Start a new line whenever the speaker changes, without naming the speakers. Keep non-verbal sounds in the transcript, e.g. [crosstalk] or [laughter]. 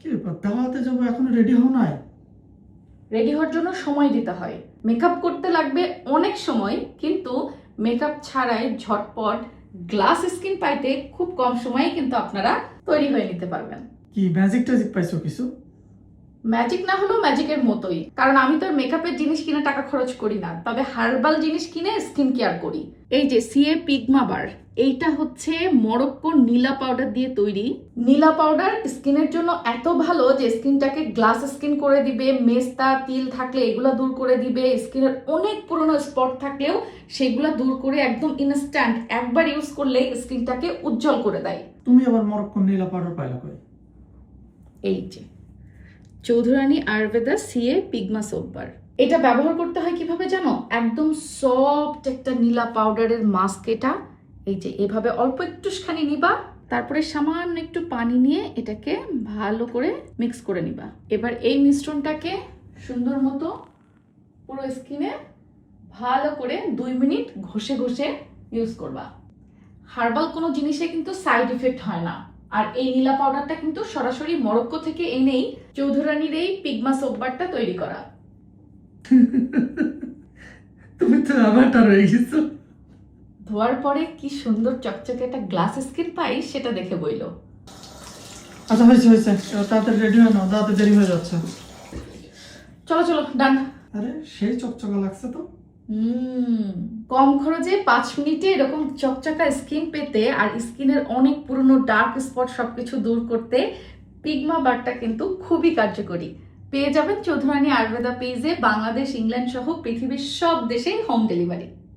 কি ব্যাপার দাওয়াতে যাব এখনও রেডি হও নাই?
রেডি হওয়ার জন্য সময় দিতে হয়। মেকআপ করতে লাগবে অনেক সময় কিন্তু মেকআপ ছাড়াই ঝটপট গ্লাস স্কিন পাইতে খুব কম সময়ে কিন্তু আপনারা তৈরি হয়ে নিতে পারবেন।
কি ম্যাজিক ট্যাজিক পাইছো কিছু?
ম্যাজিক না হলেও ম্যাজিকের মতোই। কারণ আমি তো মেকআপের জিনিস কিনে টাকা খরচ করি না। তবে হার্বাল জিনিস কিনে স্কিন কেয়ার করি। এই যে সিএ পিগমা বার এইটা হচ্ছে মরক্কোর নীলা পাউডার দিয়ে তৈরি। নীলা পাউডার স্কিনের জন্য এত ভালো যে স্কিনটাকে গ্লাস স্কিন করে দিবে মেস্তা তিল থাকলে এগুলো দূর করে দিবে। স্কিনের অনেক পুরনো স্পট থাকলেও সেগুলো দূর করে একদম ইনস্ট্যান্ট একবার ইউজ করলে স্কিনটাকে উজ্জ্বল করে দেয়।
তুমি আবার মরক্কন নীলা পাউডার পাইলা কই?
এই যে। চৌধুরানী আয়ুর্বেদা সিএ পিগমা সোপবার এটা ব্যবহার করতে হয় কীভাবে জানো? একদম সফট একটা নীলা পাউডারের মাস্ক এটা। এই যে, এভাবে অল্প একটুখানি নিবা, তারপরে সামান্য একটু পানি নিয়ে এটাকে ভালো করে মিক্স করে নিবা। এবার এই মিশ্রণটাকে সুন্দর মতো পুরো স্কিনে ভালো করে দুই মিনিট ঘষে ঘষে ইউজ করবা। হার্বাল কোনো জিনিসে কিন্তু সাইড ইফেক্ট হয় না। আর এই নীলা পাউডারটা কিন্তু সরাসরি মরক্কো থেকে এনেই চৌধুরানীর এই পিগমা সোপবারটা তৈরি করা। [laughs]
তুমি তো আবারটা রয়ে গেছো।
ধোয়ার পরে কি সুন্দর চকচকে একটা গ্লাস স্কিন পাই সেটা দেখে বইলো।
আচ্ছা হয়েছে হয়েছে। তাড়াতাড়ি রেডি হয়ে নাও দাওয়াতে দেরি হয়ে যাচ্ছে।
চলো চলো ডান
আরে সেই চকচকা লাগছে তো।
কম খরচে পাঁচ মিনিটে এরকম চকচকা স্কিন পেতে আর স্কিনের অনেক পুরনো ডার্ক স্পট সবকিছু দূর করতে পিগমা বারটা কিন্তু খুবই কার্যকরী। পেয়ে যাবেন চৌধুরানী আয়ুর্বেদা পেজে বাংলাদেশ, ইংল্যান্ড সহ পৃথিবীর সব দেশেই হোম ডেলিভারি